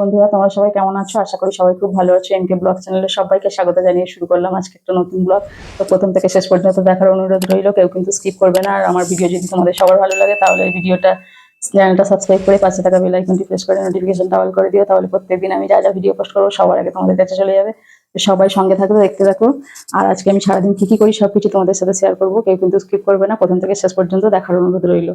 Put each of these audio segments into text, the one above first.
বন্ধুরা, তোমরা সবাই কেমন আছো? আশা করি সবাই খুব ভালো আছো। এমকে ব্লগ চ্যানেলে সবাইকে স্বাগত জানিয়ে শুরু করলাম আজকে একটা নতুন ব্লগ। তো প্রথম থেকে শেষ পর্যন্ত দেখার অনুরোধ রইল, কেউ কিন্তু স্কিপ করবে না। আর আমার ভিডিও যদি তোমাদের সবার ভালো লাগে, তাহলে এই ভিডিওটা চ্যানেলটা সাবস্ক্রাইব করে পাশে থাকা বেল আইকনটি প্রেস করে নোটিফিকেশনটা অল করে দিও। তাহলে প্রত্যেকদিন আমি যা যা ভিডিও পোস্ট করব, সবার আগে তোমাদের কাছে চলে যাবে। সবাই সঙ্গে থাকো, দেখতে থাকো। আর আজকে আমি সারাদিন কি কি করি, সবকিছু তোমাদের সাথে শেয়ার করব। কেউ কিন্তু স্কিপ করবে না। প্রথম থেকে শেষ পর্যন্ত দেখার অনুরোধ রইল।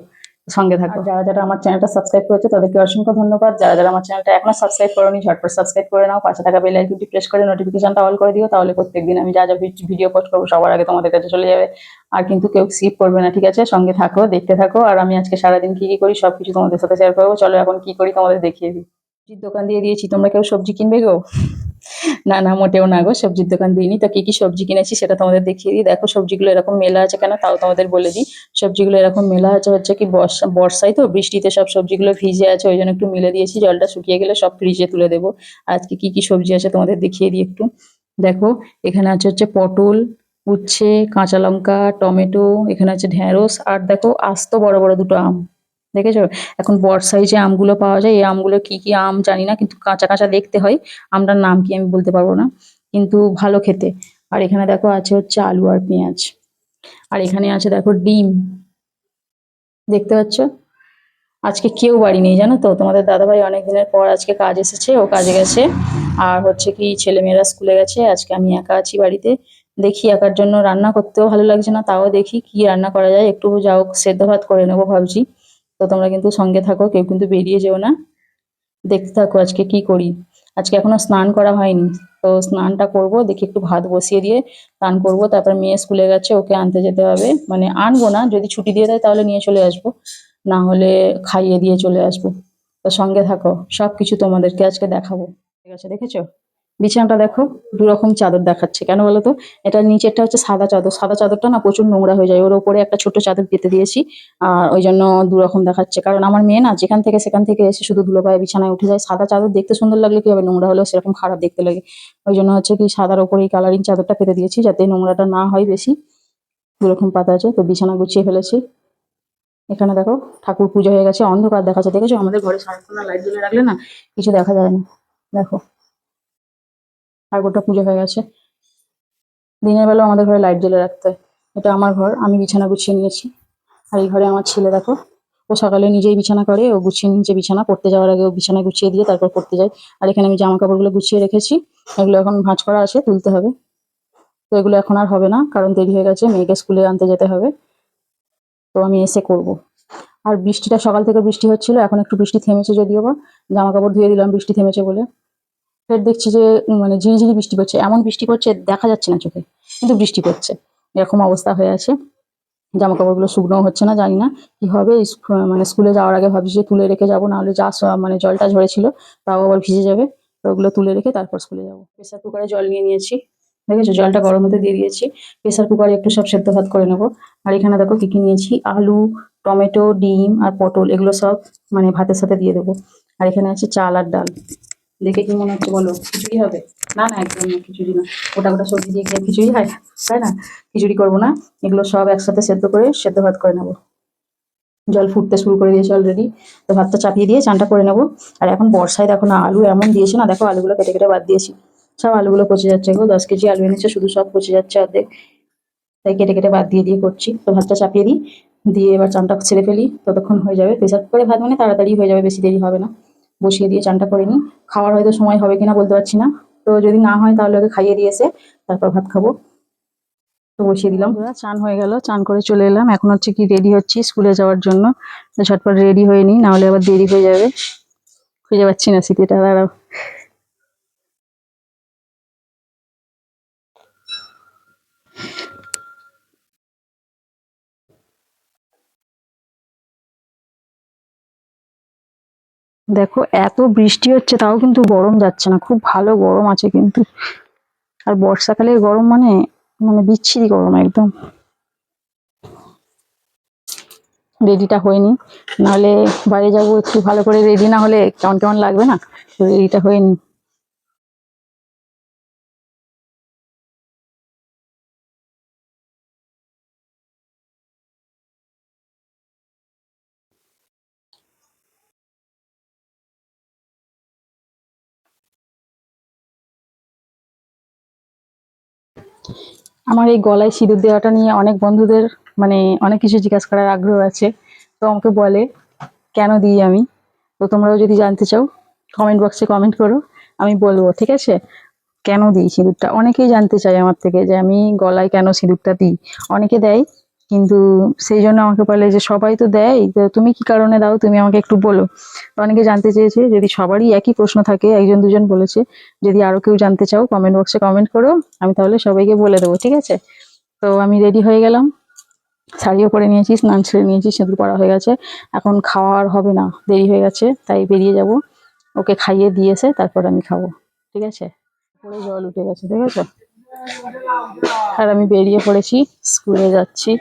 সঙ্গে থাকো। যারা যারা আমার চ্যানেলটা সাবস্ক্রাইব করেছে তাদেরকে অসংখ্য ধন্যবাদ। যারা যারা আমার চ্যানেলটা এখনও সাবস্ক্রাইব করোনি ঝটপট সাবস্ক্রাইব করে নাও। পাশে থাকা বেল আইকনটি প্রেস করে নোটিফিকেশনটা অল করে দিও তাহলে প্রত্যেকদিন আমি যা যা ভিডিও পোস্ট করব সবার আগে তোমাদের কাছে চলে যাবে। আর কিন্তু কেউ স্কিপ করবে না ঠিক আছে? সঙ্গে থাকো দেখতে থাকো। আর আমি আজকে সারাদিন কি কি করি সবকিছু তোমাদের সাথে শেয়ার করব। চলো এখন কি করি তোমাদের দেখিয়ে দিই। দোকান দিয়ে দিয়েছি। তোমরা কেউ সবজি কিনবে গো? না না, মোটেও না গো, সবজির দোকান দিইনি। তো কি কি সবজি কিনেছি সেটা তোমাদের দেখিয়ে দিই। দেখো, সবজিগুলো এরকম মেলা আছে কেন? তাও তোমাদের বলে দিই। সবজিগুলো এরকম মেলা আছে, হচ্ছে কি বর্ষা, বর্ষায় তো বৃষ্টিতে সব সবজিগুলো ভিজে আছে, ওই জন্য একটু মিলে দিয়েছি। জলটা শুকিয়ে গেলে সব ফ্রিজে তুলে দেবো। আজকে কি কি সবজি আছে তোমাদের দেখিয়ে দিই একটু। দেখো, এখানে আছে হচ্ছে পটল, উচ্ছে, কাঁচা লঙ্কা, টমেটো, এখানে আছে ঢেঁড়স, আর দেখো, আস্ত বড় বড় দুটো আম। দেখেছ? এখন বর্ষায় যে আমগুলো পাওয়া যায়, এই আমগুলো কি কি আম জানি না, কিন্তু কাঁচা কাঁচা দেখতে হয়। আমটার নাম কি আমি বলতে পারব না। কিন্তু ভালো খেতে। আর এখানে দেখো আছে হচ্ছে আলু আর পেঁয়াজ। আর এখানে আছে দেখো ডিম। দেখতে পাচ্ছ? আজকে কেউ বাড়ি নেই, জানো তো? তোমাদের দাদাভাই অনেক দিনের পর আজকে কাজ এসেছে, ও কাজে গেছে। আর হচ্ছে কি ছেলেমেয়েরা স্কুলে গেছে, আজকে আমি একা আছি বাড়িতে। দেখি একার জন্য রান্না করতেও ভালো লাগছে না, তাও দেখি কি রান্না করা যায়। একটু যাও, সেদ্ধ ভাত করে নেব ভাবছি। তো তোমরা কিন্তু সঙ্গে থাকো, কেউ কিন্তু বেরিয়ে যেও না। দেখতে থাকো আজকে কি করি। আজকে এখনও স্নান করা হয়নি, তো স্নানটা করব, দেখি একটু ভাত বসিয়ে দিয়ে স্নান করব, তারপর মেয়ে স্কুলে গেছে, ওকে আনতে যেতে হবে। মানে আনব না, যদি ছুটি দিয়ে দেয় তাহলে নিয়ে চলে আসব, না হলে খাইয়ে দিয়ে চলে আসব। তো সঙ্গে থাকো সব কিছু তোমাদেরকে আজকে দেখাবো। ঠিক আছে, দেখেছ? বিছানাটা দেখো দু রকম চাদর দেখাচ্ছে। কেন বলো তো? এটা নিচেরটা হচ্ছে সাদা চাদর। সাদা চাদরটা না প্রচুর নোংরা হয়ে যায়। ওর ওপরে একটা ছোট চাদর পেতে দিয়েছি। আর ওই জন্য দু রকম দেখাচ্ছে। কারণ আমার মেয়ে না যেখান থেকে সেখান থেকে এসে শুধু ধুলো পায়ে বিছানায় উঠে যায়। সাদা চাদর দেখতে সুন্দর লাগলে কি হবে? নোংরা হলেও সেরকম খারাপ দেখতে লাগে। ওই জন্য হচ্ছে কি সাদার ওপরে এই কালারিং চাদরটা পেতে দিয়েছি যাতে নোংরাটা না হয় বেশি। দু রকম পাতা আছে। তো বিছানা গুছিয়ে ফেলেছি। এখানে দেখো ঠাকুর পুজো হয়ে গেছে। অন্ধকার দেখাচ্ছে। দেখেছ? আমাদের ঘরে সারাক্ষণ লাইট জ্বলে রাখলে না কিছু দেখা যায় না। দেখো। ঠাকুরটা পুজো হয়ে গেছে। দিনের বেলা আমাদের ঘরে লাইট জ্বলে রাখতে। হয় এটা আমার ঘর, আমি বিছানা গুছিয়ে নিয়েছি। আর এই ঘরে আমার ছেলে, দেখো, ও সকালে নিজেই বিছানা করে, ও গুছিয়ে নিচে বিছানা। পড়তে যাওয়ার আগে ও বিছানা গুছিয়ে দিয়ে তারপর পড়তে যায়। আর এখানে আমি জামা কাপড়গুলো গুছিয়ে রেখেছি। এগুলো এখন ভাঁজ করা আছে, তুলতে হবে। তো এগুলো এখন আর হবে না, কারণ দেরি হয়ে গেছে, মেয়েকে স্কুলে আনতে যেতে হবে। তো আমি এসে করব। আর বৃষ্টিটা, সকাল থেকে বৃষ্টি হচ্ছিল, এখন একটু বৃষ্টি থেমেছে যদিও বা। জামা কাপড় ধুয়ে দিলাম, বৃষ্টি থেমেছে বলে। ফের দেখছি যে মানে ঝিরিঝিরি বৃষ্টি পড়ছে। এমন বৃষ্টি পড়ছে, দেখা যাচ্ছে না চোখে, কিন্তু বৃষ্টি পড়ছে। এরকম অবস্থা হয়ে আছে। জামা কাপড়গুলো শুকনো হচ্ছে না, জানি না কি হবে। মানে স্কুলে যাওয়ার আগে ভাবছি যে তুলে রেখে যাব, নাহলে যা মানে জলটা ঝরেছিল, তাও আবার ভিজে যাবে। ওগুলো তুলে রেখে তারপর স্কুলে যাব। প্রেসার কুকারে জল নিয়ে নিয়েছি, দেখেছ? জলটা গরম হতে দিয়ে দিয়েছি। প্রেসার কুকারে একটু সব সেদ্ধ ভাত করে নেব। আর এখানে দেখো কি কি নিয়েছি? আলু, টমেটো, ডিম আর পটল, এগুলো সব মানে ভাতের সাথে দিয়ে দেবো। আর এখানে আছে চাল আর ডাল। দেখে কি মনে হচ্ছে বলো? খিচুড়ি হবে? না না, একদম না, খিচুড়ি না। ওটা ওটা সবজি দিয়ে খেয়ে খিচুড়ি হয় তাই না? খিচুড়ি করব না। এগুলো সব একসাথে সেদ্ধ করে, সেদ্ধ ভাত করে নেব। জল ফুটতে শুরু করে দিয়েছে অলরেডি তো ভাতটা চাপিয়ে দিয়ে চানটা করে নেব। আর এখন বর্ষায় দেখো না, আলু এমন দিয়েছে না, দেখো আলুগুলো কেটে কেটে বাদ দিয়েছি। সব আলুগুলো পচে যাচ্ছে গো, দশ কেজি আলু এনেছে, শুধু সব পচে যাচ্ছে অর্ধেক। তাই কেটে কেটে বাদ দিয়ে দিয়ে করছি। তো ভাতটা চাপিয়ে দিই। দিয়ে এবার চানটা ছেড়ে ফেলি। ততক্ষণ হয়ে যাবে। প্রেসার কুকারে ভাত মানে তাড়াতাড়ি হয়ে যাবে, বেশি দেরি হবে না। বসিয়ে দিয়ে চানটা করে নিই। খাওয়ার হয়তো সময় হবে কিনা বলতে পারছি না। তো যদি না হয় তাহলে ওকে খাইয়ে দিয়েছে। তারপর ভাত খাব। তো বসিয়ে দিলাম। চান হয়ে গেল। চান করে চলে এলাম। এখন হচ্ছে কি রেডি হচ্ছি স্কুলে যাওয়ার জন্য। ঝটপট রেডি হয়ে নিই, নাহলে আবার দেরি হয়ে যাবে। খুঁজে পাচ্ছি না সিটিটা। দাঁড়াও। দেখো, এত বৃষ্টি হচ্ছে, তাও কিন্তু গরম যাচ্ছে না। খুব ভালো গরম আছে কিন্তু। আর বর্ষাকালে গরম মানে মানে বিচ্ছিরি গরম একদম। রেডিটা হয়নি। নাহলে বাইরে যাব একটু ভালো করে রেডি না হলে কেমন কেমন লাগবে না? রেডিটা হয়নি। আমার এই গলায় সিঁদুর দেওয়াটা নিয়ে অনেক বন্ধুদের মানে অনেক কিছু জিজ্ঞাসা করার আগ্রহ আছে। তো আমাকে বলে, কেন দিই আমি? তো তোমরাও যদি জানতে চাও কমেন্ট বক্সে কমেন্ট করো, আমি বলব, ঠিক আছে? কেন দিই সিঁদুরটা? অনেকেই জানতে চায় আমার থেকে যে আমি গলায় কেন সিঁদুরটা দিই। অনেকে দেয় কিন্তু সেই জন্য আমাকে বলে যে, সবাই তো দেয়, তো তুমি কি কারণে দাও, তুমি আমাকে একটু বলো। অনেকে জানতে চেয়েছে, যদি সবারই একই প্রশ্ন থাকে, একজন দুজন বলেছে, যদি আরও কেউ জানতে চাও কমেন্ট বক্সে কমেন্ট করো, আমি তাহলে সবাইকে বলে দেবো, ঠিক আছে? তো আমি রেডি হয়ে গেলাম। শাড়িও পরে নিয়েছি, স্নান ছেড়ে নিয়েছি, সিঁদুর পরা হয়ে গেছে। এখন খাওয়া আর হবে না, দেরি হয়ে গেছে, তাই বেরিয়ে যাব। ওকে খাইয়ে দিয়েছে, তারপর আমি খাব, ঠিক আছে? পরে জল উঠে গেছে, ঠিক আছে? আর আমি বেরিয়ে পড়েছি, স্কুলে যাচ্ছি।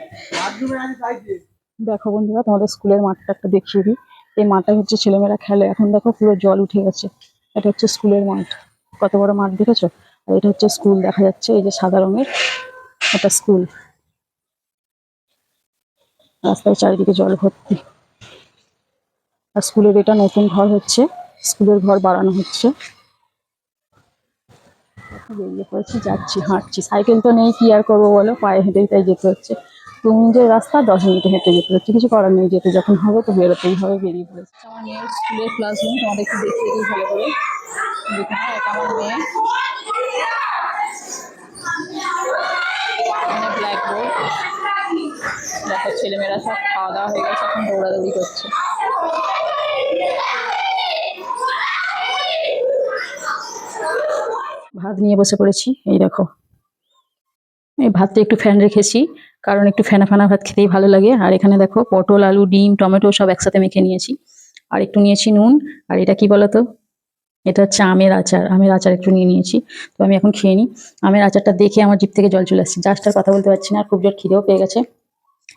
দেখো বন্ধুরা, তোমাদের স্কুলের মাঠটা একটা দেখিয়ে দিই। এই মাঠটা হচ্ছে ছেলেমেয়েরা খেলে। এখন দেখো পুরো জল উঠে গেছে। এটা হচ্ছে স্কুলের মাঠ। কত বড় মাঠ দেখেছ? আর এটা হচ্ছে স্কুল, দেখা যাচ্ছে এই যে সাদা রঙের একটা স্কুল। রাস্তার চারিদিকে জল ভর্তি। আর স্কুলের এটা নতুন ঘর হচ্ছে। স্কুলের ঘর বাড়ানো হচ্ছে। বেরিয়ে পড়েছি, যাচ্ছি, হাঁটছি। সাইকেল তো নেই, কি আর করব বলো? পায়ে হেঁটেই তাই যেতে হচ্ছে। দু মিনিটের রাস্তা, দশ মিনিটে হেঁটে যেতে হচ্ছে। কিছু করার নেই, যেতে যখন হবে তো বেরোতেই হবে, বেরিয়ে পড়েছে। আমার মেয়ের স্কুলের ক্লাসরুম তোমাদের একটু দেখিয়ে দিই ভালো করে। আমার মেয়ে। ছেলেমেয়েরা সব খাওয়া দাওয়া হয়ে গেছে, এখন দৌড়াদৌড়ি করছে। ভাত নিয়ে বসে পড়েছি। এই দেখো। এই ভাতটা একটু ফ্যান রেখেছি, কারণ একটু ফেনা ফেনা ভাত খেতেই ভালো লাগে। আর এখানে দেখো, পটল, আলু, ডিম, টমেটো সব একসাথে মেখে নিয়েছি। আর একটু নিয়েছি নুন। আর এটা কি বলতো? এটা হচ্ছে আমের আচার। আমের আচার একটু নিয়ে নিয়েছি। তো আমি এখন খেয়ে নিই। আমের আচারটা দেখে আমার জিভ থেকে জল চলে আসছে। জাস্ট আর কথা বলতে পারছি না। আর খুব জোর খিদেও পেয়ে গেছে।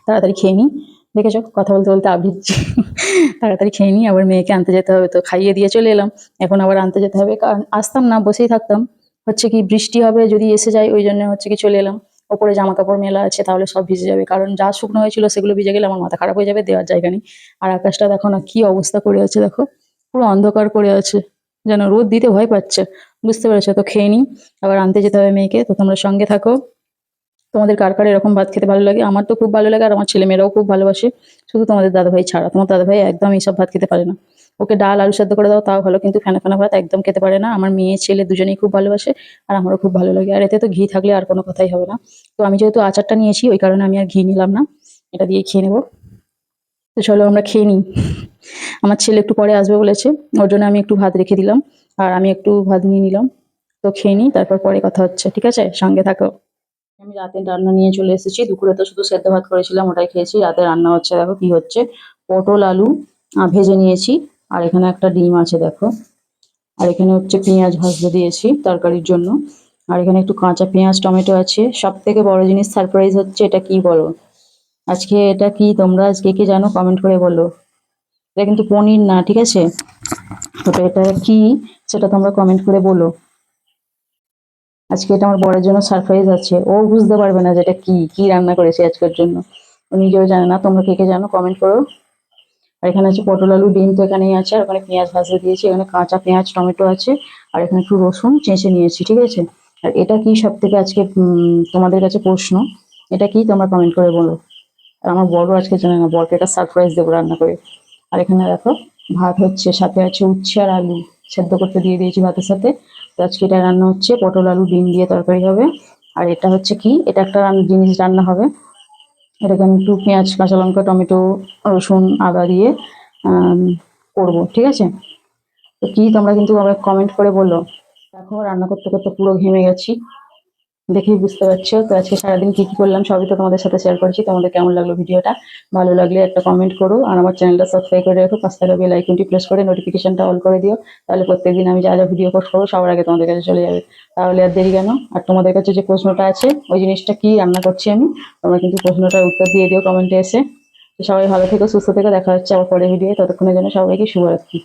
তাড়াতাড়ি খেয়ে নিই। দেখেছ? কথা বলতে বলতে আবৃত্তি তাড়াতাড়ি খেয়ে নিই। আবার মেয়েকে আনতে যেতে হবে। তো খাইয়ে দিয়ে চলে এলাম। এখন আবার আনতে যেতে হবে। কারণ আসতাম না, বসেই থাকতাম। হচ্ছে কি বৃষ্টি হবে, যদি এসে যায়, ওই জন্য হচ্ছে কি চলে এলাম। ওপরে জামা কাপড় মেলা আছে, তাহলে সব ভিজে যাবে। কারণ যা শুকনো হয়েছিল সেগুলো ভিজে গেলে আমার মাথা খারাপ হয়ে যাবে, দেওয়ার জায়গা নেই। আর আকাশটা দেখো না কি অবস্থা করে আছে, দেখো। পুরো অন্ধকার করে আছে, যেন রোদ দিতে ভয় পাচ্ছে। বুঝতে পেরেছ? তো খেয়ে নিই। আবার আনতে যেতে হবে মেয়েকে, তো তোমরা সঙ্গে থাকো। তোমাদের কার কার এরকম ভাত খেতে ভালো লাগে? আমার তো খুব ভালো লাগে, আর আমার ছেলে মেয়েরাও খুব ভালোবাসে। শুধু তোমাদের দাদাভাই ছাড়া। তোমার দাদাভাই একদম এইসব ভাত খেতে পারে না। ওকে ডাল আলু সেদ্ধ করে দাও, তাও ভালো। কিন্তু ফেনা ফেনা ভাত একদম খেতে পারে না। আমার মেয়ে, ছেলে দুজনেই খুব ভালোবাসে আর আমারও খুব ভালো লাগে। আর এতে তো ঘি থাকলে আর কোনো কথাই হবে না। তো আমি যেহেতু আচারটা নিয়েছি, ওই কারণে আমি আর ঘি নিলাম না। এটা দিয়ে খেয়ে নেব। তো চলো আমরা খেয়ে নিই। আমার ছেলে একটু পরে আসবে বলেছে। ওর জন্য আমি একটু ভাত রেখে দিলাম আর আমি একটু ভাত নিয়ে নিলাম। তো খেয়ে নিই, তারপর পরে কথা হচ্ছে। ঠিক আছে? সঙ্গে থাকো। আমি রাতে রান্না নিয়ে চলে এসেছি। দুপুরে তো শুধু সেদ্ধ ভাত করেছিলাম, ওটাই খেয়েছি। রাতে রান্না হচ্ছে, দেখো কি হচ্ছে। পটল, আলু ভেজে নিয়েছি। আর এখানে একটা ডিম আছে, দেখো। আর এখানে হচ্ছে পেঁয়াজ ভাজতে দিয়েছি তরকারির জন্য। আর এখানে একটু কাঁচা পেঁয়াজ, টমেটো আছে। সব থেকে বড় জিনিস সারপ্রাইজ হচ্ছে, এটা কি বলো? আজকে এটা কি তোমরা, আজকে কি জানো? কমেন্ট করে বলো। এটা কিন্তু পনির না, ঠিক আছে? তো এটা কি সেটা তোমরা কমেন্ট করে বলো। আজকে এটা আমার বরের জন্য সারপ্রাইজ আছে। ও বুঝতে পারবে না যে এটা কি কি রান্না করেছে আজকের জন্য। ও নিজেও জানে না, তোমরা কে কে জানো? কমেন্ট করো। আর এখানে আছে পটল আলু, ডিম তো এখানেই আছে, আর ওখানে পেঁয়াজ ভাজতে দিয়েছি, এখানে কাঁচা পেঁয়াজ, টমেটো আছে, আর এখানে একটু রসুন চেঁচে নিয়েছি, ঠিক আছে? আর এটা কি সব থেকে আজকে তোমাদের কাছে প্রশ্ন? এটা কি তোমরা কমেন্ট করে বলো। আর আমার বড় আজকে জানে না, বরকে একটা সারপ্রাইজ দেবো রান্না করে। আর এখানে দেখো, ভাত হচ্ছে, সাথে আছে উচ্ছে আর আলু, সেদ্ধ করতে দিয়ে দিয়েছি ভাতের সাথে। তো আজকে এটা রান্না হচ্ছে, পটল আলু, ডিম দিয়ে তরকারি হবে। আর এটা হচ্ছে কি? এটা একটা জিনিস রান্না হবে। এটাকে আমি একটু পেঁয়াজ, কাঁচা লঙ্কা, টমেটো, রসুন, আদা দিয়ে করব, ঠিক আছে? তো কি তোমরা কিন্তু আবার কমেন্ট করে বলল। দেখো, রান্না করতে করতে পুরো ঘেমে গেছি। দেখেই বুঝতে পারছ। তো আজকে সারাদিন কি কি করলাম সবই তো তোমাদের সাথে শেয়ার করেছি। তোমাদের কেমন লাগল ভিডিওটা? ভালো লাগলে একটা কমেন্ট করো। আর আমার চ্যানেলটা সাবস্ক্রাইব করে রাখো। পাঁচ টাকা বেল আইকনটি প্রেস করে নোটিফিকেশনটা অল করে দিও। তাহলে প্রত্যেকদিন আমি যা যা ভিডিও পোস্ট করব সবার আগে তোমাদের কাছে চলে যাবে। তাহলে আর দেরি কেন? আর তোমাদের কাছে যে প্রশ্নটা আছে, ওই জিনিসটা কি রান্না করছি আমি, তোমরা কিন্তু প্রশ্নটার উত্তর দিয়ে দিও কমেন্টে এসে। সবাই ভালো থেকো, সুস্থ থেকো। দেখা হচ্ছে আবার পরে ভিডিও ততক্ষণের জন্য সবাইকে শুভরাত্রি।